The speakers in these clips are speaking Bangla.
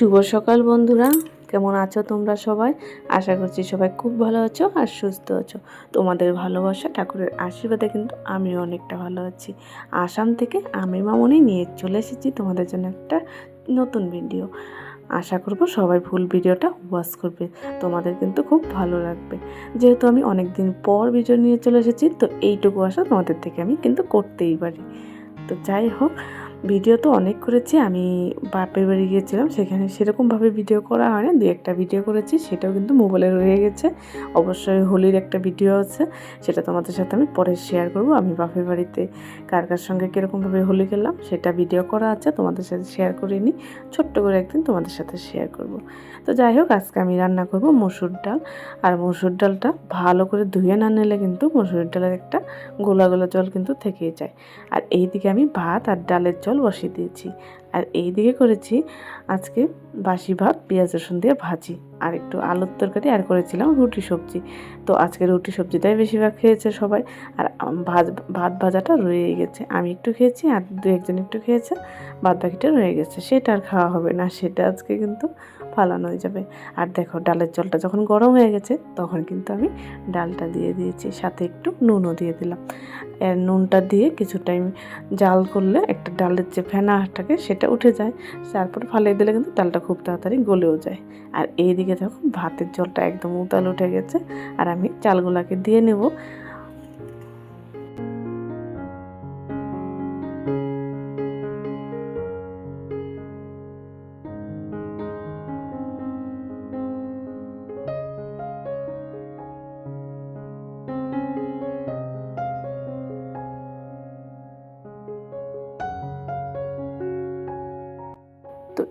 শুভ সকাল বন্ধুরা। কেমন আছো তোমরা সবাই? আশা করছি সবাই খুব ভালো আছো আর সুস্থ আছো। তোমাদের ভালোবাসা, ঠাকুরের আশীর্বাদে কিন্তু আমিও অনেকটা ভালো আছি। আসাম থেকে আমি মামনি নিয়ে চলে এসেছি তোমাদের জন্য একটা নতুন ভিডিও আশা করব সবাই ফুল ভিডিওটা ওয়াচ করবে। তোমাদের কিন্তু খুব ভালো লাগবে। যেহেতু আমি অনেক দিন পর ভিডিও নিয়ে চলে এসেছি, তো এইটুকু আশা তোমাদের থেকে আমি কিন্তু করতেই পারি। তো যাই হোক ভিডিও তো অনেক করেছি, আমি বাপের বাড়ি গিয়েছিলাম, সেখানে সেরকমভাবে ভিডিও করা হয় না দু একটা ভিডিও করেছি, সেটাও কিন্তু মোবাইলে রয়ে গেছে, অবশ্যই হোলির একটা ভিডিও আছে, সেটা তোমাদের সাথে আমি পরে শেয়ার করব, আমি বাপের বাড়িতে কার কার সঙ্গে কীরকমভাবে হোলি খেললাম, সেটা ভিডিও করা আছে, তোমাদের সাথে শেয়ার করিনি ছোট্ট করে একদিন তোমাদের সাথে শেয়ার করব। তো যাই হোক, আজকে আমি রান্না করব মসুর ডাল, আর মসুর ডালটা ভালো করে ধুয়ে না নিলে কিন্তু মসুর ডালের একটা গোলা গোলা জল কিন্তু থেকেই যায়। আর এইদিকে আমি ভাত আর ডালের জল বসিয়ে দিয়েছি। আর এই দিকে করেছি আজকে বাসি ভাত, পেঁয়াজ রসুন দিয়ে ভাজি। আর একটু আলুর তরকারি আর করেছিলাম রুটি সবজি। তো আজকে রুটি সবজিটাই বেশিরভাগ খেয়েছে সবাই। আর ভাজ, ভাত ভাত ভাজাটা রয়ে গেছে। আমি একটু খেয়েছি আর দু একজন একটু খেয়েছে ভাত বাকিটা রয়ে গেছে। সেটা আর খাওয়া হবে না। সেটা আজকে কিন্তু ফালানো হয়ে যাবে। আর দেখো, ডালের জলটা যখন গরম হয়ে গেছে, তখন কিন্তু আমি ডালটা দিয়ে দিয়েছি। সাথে একটু নুনও দিয়ে দিলাম। নুনটা দিয়ে কিছু টাইম জাল করলে একটা ডালের যে ফেনাটাকে, সেটা উঠে যায়। তারপর ফালিয়ে দিলে কিন্তু ডালটা খুব তাড়াতাড়ি গলেও যায়। আর এইদিকে দেখো, ভাতের জলটা একদম উতাল উঠে গেছে। আর আমি চালগুলাকে দিয়ে নেব।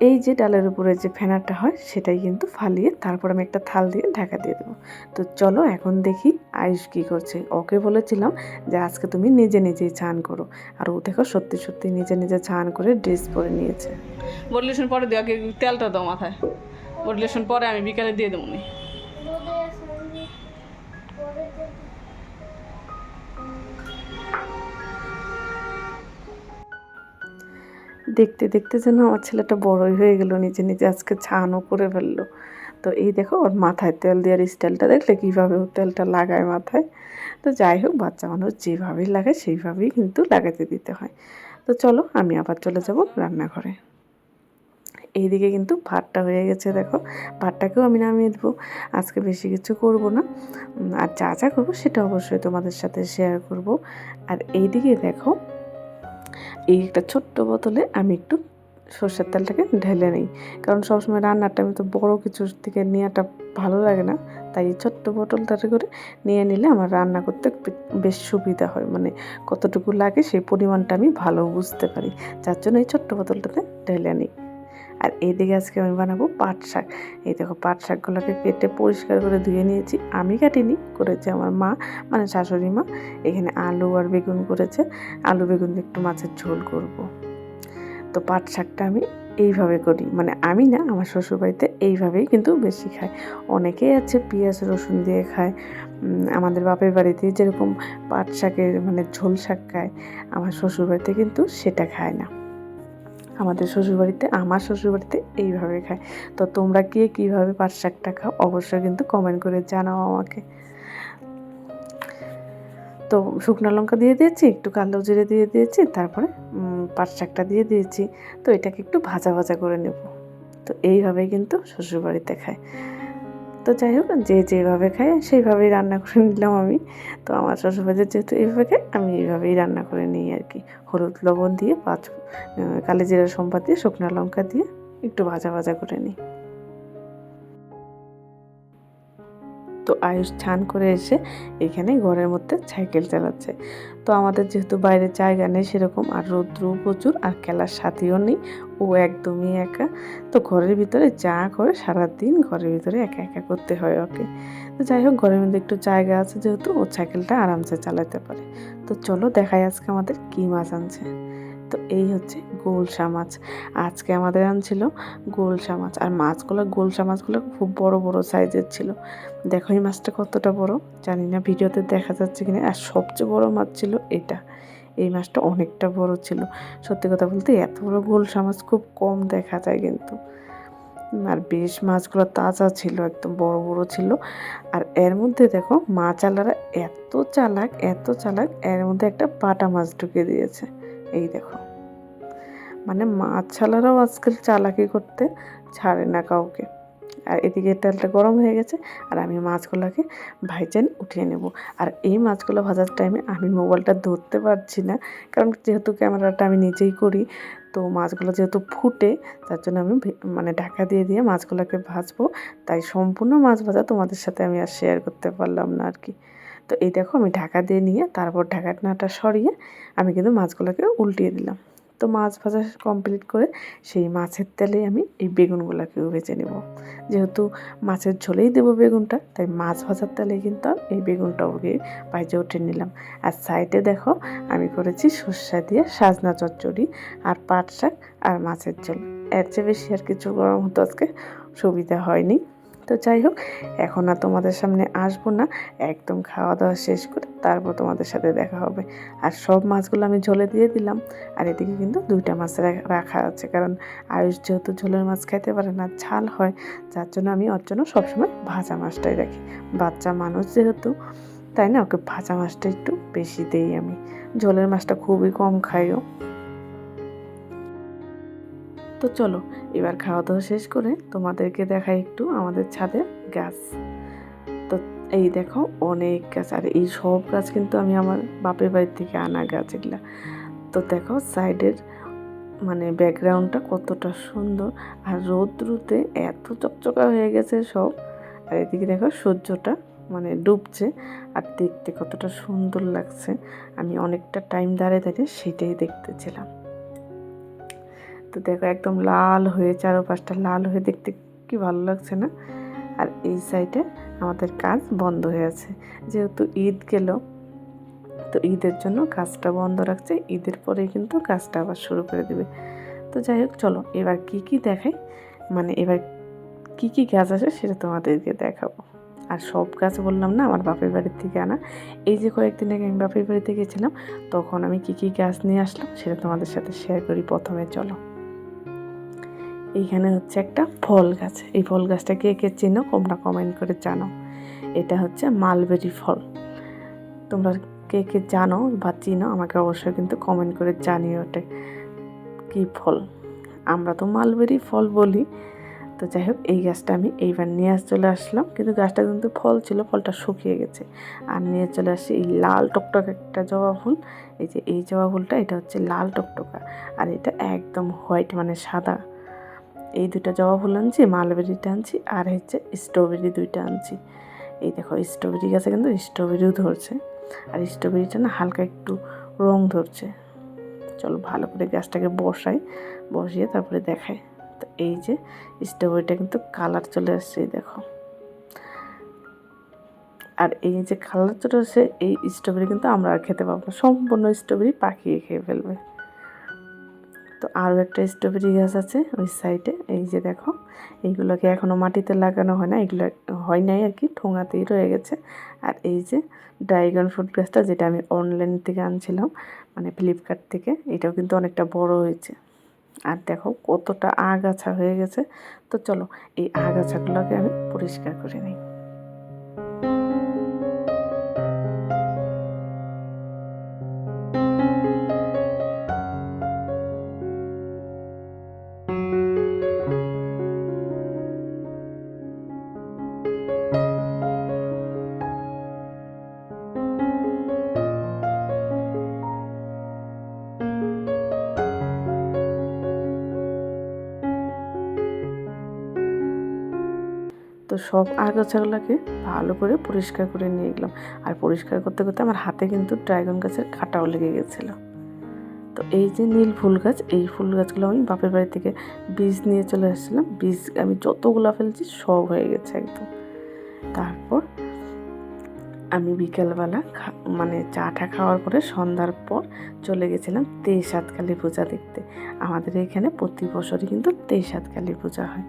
এই যে ডালের উপরে যে ফেনাটা হয়, সেটাই কিন্তু ফালিয়ে তারপর আমি একটা থাল দিয়ে ঢাকা দিয়ে দেবো। তো চলো এখন দেখি আয়ুষ কী করছে। ওকে বলেছিলাম যে আজকে তুমি নিজে নিজেই চান করো। আর ও দেখো সত্যি সত্যি নিজে নিজে চান করে ড্রেস পরে নিয়েছে। বডলেশন পরে দেওয়া তেলটা দাও মাথায়? বডলেশন পরে আমি বিকালে দিয়ে দেবো দেখতে দেখতে যেন আমার ছেলেটা বড়ই হয়ে গেল, নিজে নিজে আজকে ছানও করে ফেলল। তো এই দেখো ওর মাথায় তেল দেওয়ার স্টাইলটা দেখলে কীভাবে ও তেলটা লাগায় মাথায়। তো যাই হোক, বাচ্চা মানুষ যেভাবেই লাগায় সেইভাবেই কিন্তু লাগাতে দিতে হয়। তো চলো আমি আবার চলে যাব রান্নাঘরে। এইদিকে কিন্তু ভাতটা হয়ে গেছে দেখো, ভাতটাকেও আমি নামিয়ে দেবো। আজকে বেশি কিছু করব না। আর যা যা করব সেটা অবশ্যই তোমাদের সাথে শেয়ার করব। আর এইদিকে দেখো এই একটা ছোট্ট বোতলে আমি একটু সর্ষের তেলটাকে ঢেলে নিই। কারণ সবসময় রান্নার টাইমে তো বড়ো কিছুর থেকে নেওয়াটা ভালো লাগে না। তাই এই ছোট্ট বোতলটাতে করে নিয়ে নিলে আমার রান্না করতে বেশ সুবিধা হয়। মানে কতটুকু লাগে সেই পরিমাণটা আমি ভালো বুঝতে পারি। যার জন্য এই ছোট্ট বোতলটাতে ঢেলে নিই। আর এদিকে আজকে আমি বানাবো পাট শাক। এই দেখো, পাট শাকগুলোকে কেটে পরিষ্কার করে ধুয়ে নিয়েছি। আমি কাটিনি, করেছে আমার মা মানে শাশুড়ি মা। এখানে আলু আর বেগুন করেছে। আলু বেগুন দিয়ে একটু মাছের ঝোল করব। তো পাট শাকটা আমি এইভাবে করি। মানে আমি না, আমার শ্বশুরবাড়িতে এইভাবেই কিন্তু বেশি খায় অনেকেই আছে পেঁয়াজ, রসুন দিয়ে খায়। আমাদের বাপের বাড়িতে যেরকম পাট শাকের মানে ঝোল শাক খায়, আমার শ্বশুরবাড়িতে কিন্তু সেটা খায় না। আমাদের শ্বশুরবাড়িতে, আমার শ্বশুরবাড়িতে এইভাবে খায়। তো তোমরা গিয়ে কীভাবে পাট শাকটা খাও অবশ্যই কিন্তু কমেন্ট করে জানাও আমাকে। তো শুকনো লঙ্কা দিয়ে দিয়েছি, একটু কালো জিরে দিয়ে দিয়েছি, তারপরে পাট শাকটা দিয়ে দিয়েছি। তো এটাকে একটু ভাজা ভাজা করে নেব। তো এইভাবেই কিন্তু শ্বশুরবাড়িতে খায়। তো যাই হোক, যে যেভাবে খায় সেইভাবেই রান্না করে নিলাম আমি। তো আমার শ্বশুরবাজার যেহেতু এইভাবে খায়, আমি এইভাবেই রান্না করে নিই আর কি। হলুদ লবণ দিয়ে পাঁচ কালেজিরা সম্পাত দিয়ে শুকনো লঙ্কা দিয়ে একটু ভাজা ভাজা করে নিই। তো আয়ুষ স্নান করে এসে এখানে ঘরের মধ্যে সাইকেল চালাচ্ছে। তো আমাদের যেহেতু বাইরে জায়গা নেই, সেরকম আর রৌদ্রও প্রচুর আর খেলার সাথীও নেই, ও একদমই একা। তো ঘরের ভিতরে যা করে সারাদিন ঘরের ভিতরে একা একা করতে হয় ওকে। তো যাই হোক, ঘরের মধ্যে একটু জায়গা আছে যেহেতু ও সাইকেলটা আরামসে চালাতে পারে। তো চলো দেখাই আজকে আমাদের কী মাছ আনছে। তো এই হচ্ছে গোলসা মাছ। আজকে আমাদের আনছিল গোলসা মাছ। আর মাছগুলো গোলসা মাছগুলো খুব বড় বড় সাইজের ছিল। দেখো এই মাছটা কতটা বড়? জানি না, ভিডিওতে দেখা যাচ্ছে কিনা। আর সবচেয়ে বড় মাছ ছিল এটা। এই মাছটা অনেকটা বড় ছিল। সত্যি কথা বলতে এত বড় গোলসা মাছ খুব কম দেখা যায় কিন্তু। আর বেশ মাছগুলো তাজা ছিল, একদম বড় বড় ছিল। আর এর মধ্যে দেখো মাছ আলারা এত চালাক এত চালাক, এর মধ্যে একটা পাটা মাছ ঢুকে দিয়েছে। এই দেখো। মানে ছালারাও আজকাল চালাকি করতে ছাড়ে না কাউকে। আর এদিকে তেলটা গরম হয়ে গেছে, আর আমি মাছগুলোকে ভাইজান উঠিয়ে নেব। আর এই মাছগুলো ভাজার টাইমে আমি মোবাইলটা ধরতে পারছি না, কারণ যেহেতু ক্যামেরাটা আমি নিজেই করি, তো মাছগুলো যেহেতু ফুটে, তার জন্য আমি মানে ঢাকা দিয়ে দিয়ে মাছগুলোকে ভাজবো। তাই সম্পূর্ণ মাছ ভাজা তোমাদের সাথে আমি আর শেয়ার করতে পারলাম না আর কি তো এই দেখো আমি ঢাকা দিয়ে নিয়ে, তারপর ঢাকাটাটা সরিয়ে আমি কিন্তু মাছগুলোকে উল্টিয়ে দিলাম। তো মাছ ভাজা কমপ্লিট করে সেই মাছের তেলে আমি এই বেগুনগুলোকেও ভেজে নেব। যেহেতু মাছের ঝোলেই দেবো বেগুনটা, তাই মাছ ভাজার তেলে কিন্তু এই বেগুনটাও গিয়ে বাইজে উঠে নিলাম। আর সাইডে দেখো আমি করেছি সর্ষা দিয়ে সাজনা চচ্চড়ি আর পাট শাক আর মাছের ঝোল। এর চেয়ে বেশি আর কিছু গরম হতো আজকে সুবিধা হয়নি। তো যাই হোক, এখন আর তোমাদের সামনে আসব না। একদম খাওয়া দাওয়া শেষ করে তারপর তোমাদের সাথে দেখা হবে। আর সব মাছগুলো আমি ঝোলে দিয়ে দিলাম। আর এদিকে কিন্তু দুইটা মাছ রাখা আছে। কারণ আয়ুষ যেহেতু ঝোলের মাছ খাইতে পারে না, ঝাল হয়। যার জন্য আমি ওর জন্য সবসময় ভাজা মাছটাই রাখি। বাচ্চা মানুষ যেহেতু, তাই না? ওকে ভাজা মাছটা একটু বেশি দেই আমি। ঝোলের মাছটা খুবই কম খাইও। তো চলো, এবার খাওয়া দাওয়া শেষ করে তোমাদেরকে দেখাই একটু আমাদের ছাদে গাছ। তো এই দেখো অনেক গাছ, আর এই সব গাছ কিন্তু আমি আমার বাপের বাড়ির থেকে আনা গাছ এগুলা। তো দেখো সাইডের মানে ব্যাকগ্রাউন্ডটা কতটা সুন্দর, আর রৌদ্রুতে এত চকচকা হয়ে গেছে সব। আর এদিকে দেখো সূর্যটা মানে ডুবছে, আর দেখতে কতটা সুন্দর লাগছে। আমি অনেকটা টাইম দাঁড়িয়ে দাঁড়িয়ে সেটাই দেখতেছিলাম। তো দেখো একদম লাল হয়ে, চারোপাশটা লাল হয়ে দেখতে কি ভালো লাগছে না? আর এই সাইডে আমাদের কাজ বন্ধ হয়ে আছে। যেহেতু ঈদ গেল, তো ঈদের জন্য কাজটা বন্ধ রাখছে। ঈদের পরেই কিন্তু কাজটা আবার শুরু করে দেবে। তো যাই হোক, চলো এবার কি কি দেখাই? মানে এবার কি কি গাছ আছে সেটা তোমাদেরকে দেখাবো। আর সব গাছ বললাম না, আমার বাপের বাড়ির থেকে আনা। এই যে কয়েকদিন আগে আমি বাপের বাড়িতে গেছিলাম, তখন আমি কি কি গাছ নিয়ে আসলাম সেটা তোমাদের সাথে শেয়ার করি প্রথমে, চলো। এইখানে হচ্ছে একটা ফল গাছ। এই ফল গাছটা কে কে চিনো, তোমরা কমেন্ট করে জানো এটা হচ্ছে মালবেরি ফল। তোমরা কে কে জানো বা চিনো, আমাকে অবশ্যই কিন্তু কমেন্ট করে জানিও ওটা কী ফল। আমরা তো মালবেরি ফল বলি। তো যাই হোক, এই গাছটা আমি এইবার নিয়ে আস চলে আসলাম। কিন্তু গাছটা কিন্তু ফল ছিল, ফলটা শুকিয়ে গেছে। আর নিয়ে চলে আসি এই লাল টকটক একটা জবা ফুল। এই যে এই জবা ফুলটা, এটা হচ্ছে লাল টকটকা। আর এটা একদম হোয়াইট মানে সাদা। এই দুটো জবা ফুল আনছি মালবেরিটা আনছি, আর হচ্ছে স্ট্রবেরি দুইটা আনছি। এই দেখো, স্ট্রবেরি গাছে কিন্তু স্ট্রবেরিও ধরছে, আর স্ট্রবেরিটা না হালকা একটু রং ধরছে। চলো ভালো করে গাছটাকে বসাই, বসিয়ে তারপরে দেখাই। তো এই যে স্ট্রবেরিটা কিন্তু কালার চলে আসছে, এই দেখো। আর এই যে কালার চলে আসছে, এই স্ট্রবেরি কিন্তু আমরা আর খেতে পাবো সম্পূর্ণ স্ট্রবেরি পাকিয়ে খেয়ে ফেলবে। আরও একটা স্ট্রবেরি গাছ আছে ওই সাইডে। এই যে দেখো, এইগুলোকে এখনও মাটিতে লাগানো হয় না, এগুলো হয় নাই আর কি, ঠোঙাতেই রয়ে গেছে। আর এই যে ড্রাইগন ফ্রুট গাছটা যেটা আমি অনলাইন থেকে আনছিলাম মানে ফ্লিপকার্ট থেকে, এটাও কিন্তু অনেকটা বড় হয়েছে। আর দেখো কতটা আগাছা হয়ে গেছে। তো চলো, এই আগাছাগুলোকে আমি পরিষ্কার করে নিই। সব আগাছাগুলোকে ভালো করে পরিষ্কার করে নিয়ে গেলাম। আর পরিষ্কার করতে করতে আমার হাতে কিন্তু ড্রাগন গাছের কাঁটাও লেগে গেছিল। তো এই যে নীল ফুল গাছ, এই ফুল গাছগুলো আমি বাপের বাড়ি থেকে বীজ নিয়ে চলে এসেছিলাম বীজ আমি যতগুলো ফেলছি সব হয়ে গেছে একদম। তারপর আমি বিকেলবেলা মানে চাটা খাওয়ার পরে সন্ধ্যার পর চলে গেছিলাম তেইশাত কালী পূজা দেখতে। আমাদের এখানে প্রতি বছরই কিন্তু তেইশাত কালী পূজা হয়।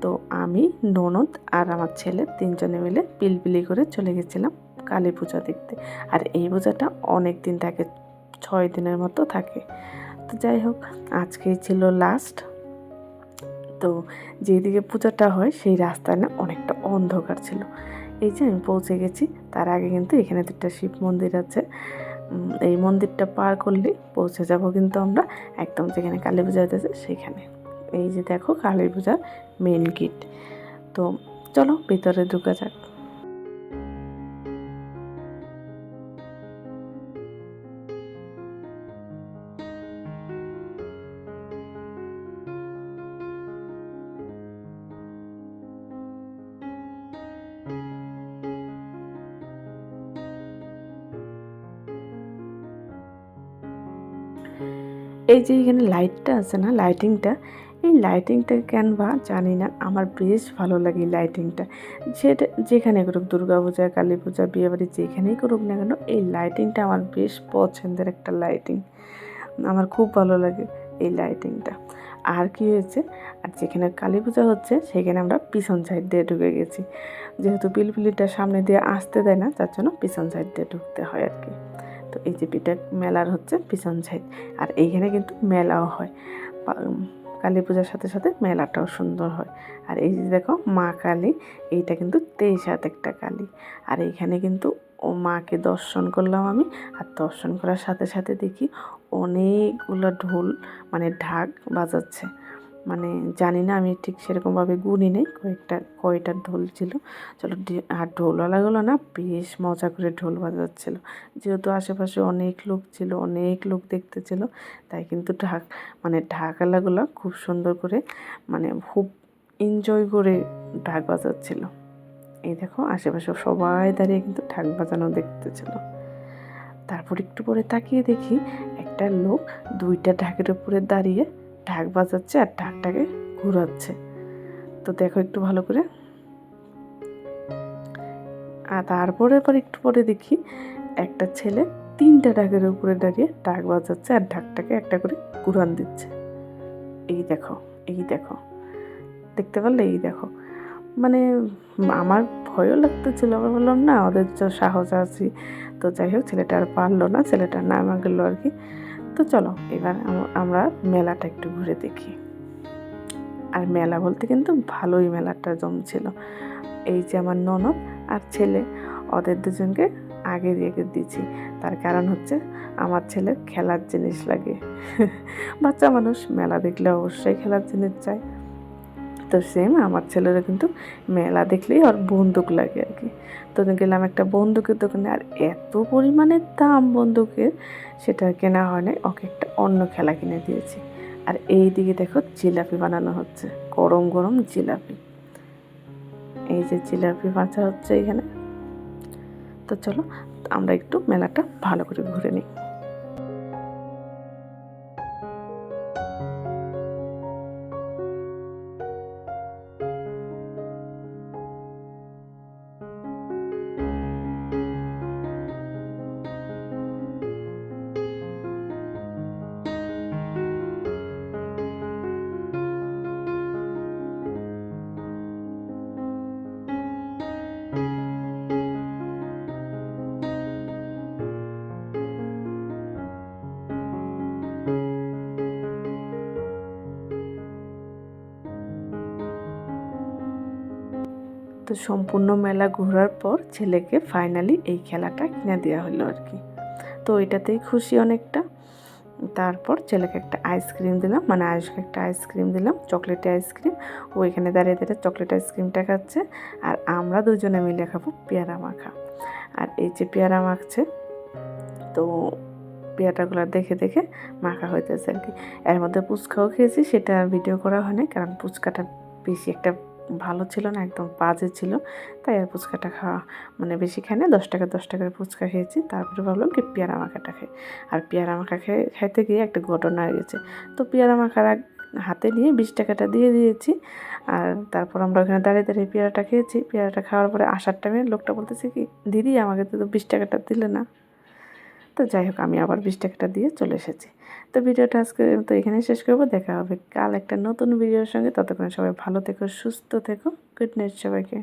তো আমি, ননদ আর আমার ছেলে তিনজনে মিলে পিলপিলি করে চলে গেছিলাম কালী পূজা দেখতে। আর এই পূজাটা অনেক দিন থাকে, ছয় দিনের মতো থাকে। তো যাই হোক, আজকেই ছিল লাস্ট তো যেদিকে পূজাটা হয়, সেই রাস্তায় না অনেকটা অন্ধকার ছিল। এই যে আমি পৌঁছে গেছি, তার আগে কিন্তু এখানে দুটা শিব মন্দির আছে। এই মন্দিরটা পার করলে পৌঁছে যাব কিন্তু আমরা। একদম যেখানে কালী পূজা হইতেছে, সেখানে। এই যে দেখো কালী পূজার মেন গেট তো চলো, ভিতরে ঢুকা যাক। এই যে এখানে লাইটটা আছে না লাইটিংটা এই লাইটিংটা কেন বা জানি না। আমার বেশ ভালো লাগে লাইটিংটা যেটা যেখানে করুক দুর্গা পূজা কালী পূজা বিয়েবাড়ি যেখানেই করুক না কেন, এই লাইটিংটা আমার বেশ পছন্দের একটা লাইটিং আমার খুব ভালো লাগে এই লাইটিংটা আর কি হয়েছে, আর যেখানে কালী পূজা হচ্ছে, সেখানে আমরা পিছন সাইড দিয়ে ঢুকে গেছি। যেহেতু পিলপিলিটা সামনে দিয়ে আসতে দেয় না, তার জন্য পিছন সাইড দিয়ে ঢুকতে হয় আর কি। তো এই যে পিঠা মেলার হচ্ছে পিছন সাইড আর এইখানে কিন্তু মেলাও হয়। কালী পূজার সাথে সাথে মেলাটাও সুন্দর হয়। আর এই যে দেখো, মা কালী, এইটা কিন্তু তেইশ হাত একটা কালী। আর এইখানে কিন্তু ও মাকে দর্শন করলাম আমি, আর দর্শন করার সাথে সাথে দেখি অনেকগুলো ঢোল মানে ঢাক বাজাচ্ছে। মানে জানি না, আমি ঠিক সেরকমভাবে গুনি নেই, কয়েকটা, কয়টা ঢোল ছিল। চলো আর ঢোলওয়ালাগুলো না বেশ মজা করে ঢোল বাজাচ্ছিল। যেহেতু আশেপাশে অনেক লোক ছিল, অনেক লোক দেখতে ছিল, তাই কিন্তু ঢাক মানে ঢাকালাগুলো খুব সুন্দর করে মানে খুব এনজয় করে ঢাক বাজাচ্ছিল। এই দেখো, আশেপাশে সবাই দাঁড়িয়ে কিন্তু ঢাক বাজানো দেখতেছিল তারপর একটু পরে তাকিয়ে দেখি একটা লোক দুইটা ঢাকের উপরে দাঁড়িয়ে ঢাক বাজাচ্ছে আর ঢাকটাকে ঘুরাচ্ছে। তো দেখো একটু ভালো করে। আর তারপরে আবার একটু পরে দেখি একটা ছেলে তিনটা ঢাকের উপরে দাঁড়িয়ে ঢাক বাজাচ্ছে আর ঢাকটাকে একটা করে ঘুরান দিচ্ছে। এই দেখো এই দেখো। দেখতে পারলে এই দেখো। মানে আমার ভয়ও লাগতেছিল আবার বললাম, না, ওদের তো সাহস আছি। তো যাই হোক, ছেলেটা আর পারল না, ছেলেটার নামা গেলো আর কি। তো চলো, এবার আমরা মেলাটা একটু ঘুরে দেখি। আর মেলা বলতে কিন্তু ভালোই মেলাটা জমছিল। এই যে আমার ননদ আর ছেলে, ওদের দুজনকে আগে রেখে দিচ্ছি তার কারণ হচ্ছে আমার ছেলের খেলার জিনিস লাগে। বাচ্চা মানুষ মেলা দেখলে অবশ্যই খেলার জিনিস চায়। তো সেম আমার ছেলেরও কিন্তু মেলা দেখলেই ওর বন্দুক লাগে আর কি। তো গেলাম একটা বন্দুকের দোকানে, আর এত পরিমাণে দাম বন্দুকের, সেটা কেনা হয় নাই, ওকে একটা অন্য খেলা কিনে দিয়েছি। আর এই দিকে দেখো জিলাপি বানানো হচ্ছে, গরম গরম জিলাপি। এই যে জিলাপি বাঁচা হচ্ছে এখানে। তো চলো, আমরা একটু মেলাটা ভালো করে ঘুরে নিই। সম্পূর্ণ মেলা ঘোরার পর ছেলেকে ফাইনালি এই খেলাটা কিনে দেওয়া হলো আর কি। তো এটাতেই খুশি অনেকটা। তারপর ছেলেকে একটা আইসক্রিম দিলাম মানে আয়ুষকে একটা আইসক্রিম দিলাম চকলেটি আইসক্রিম ও এখানে দাঁড়িয়ে দাঁড়িয়ে চকলেট আইসক্রিমটা খাচ্ছে আর আমরা দুজনে মিলে খাব পেয়ারা মাখা। আর এই যে পেয়ারা মাখছে, তো পেয়ারাগুলো দেখে দেখে মাখা হইতেছে আর কি। এর মধ্যে ফুচকাও খেয়েছি, সেটা ভিডিও করা হয়নি কারণ ফুচকাটা বেশি একটা ভালো ছিল না, একদম বাজে ছিল। তাই আর ফুচকাটা খাওয়া মানে বেশি খাই না, দশ টাকা, দশ টাকার ফুচকা খেয়েছি। তারপরে ভাবলাম কি পেয়ারা মাখাটা খাই। আর পেয়ারা মাখা খেয়ে, খাইতে গিয়ে একটা ঘটনা গেছে। তো পেয়ারা মাখার হাতে নিয়ে বিশ টাকাটা দিয়ে দিয়েছি। আর তারপর আমরা ওখানে দাঁড়িয়ে দাঁড়িয়ে পেয়ারাটা খেয়েছি। পেয়ারাটা খাওয়ার পরে আসার টাইমে লোকটা বলতেছে কি, দিদি, আমাকে তো বিশ টাকাটা দিলে না। তো যাই হোক, আমি আবার বিশ টাকাটা দিয়ে চলে এসেছি। তো ভিডিওটা আজকে তো এখানে শেষ করব। দেখা হবে কাল একটা নতুন ভিডিওর সঙ্গে। ততক্ষণ সবাই ভালো থেকো, সুস্থ থেকো। গুড নাইট সবাইকে।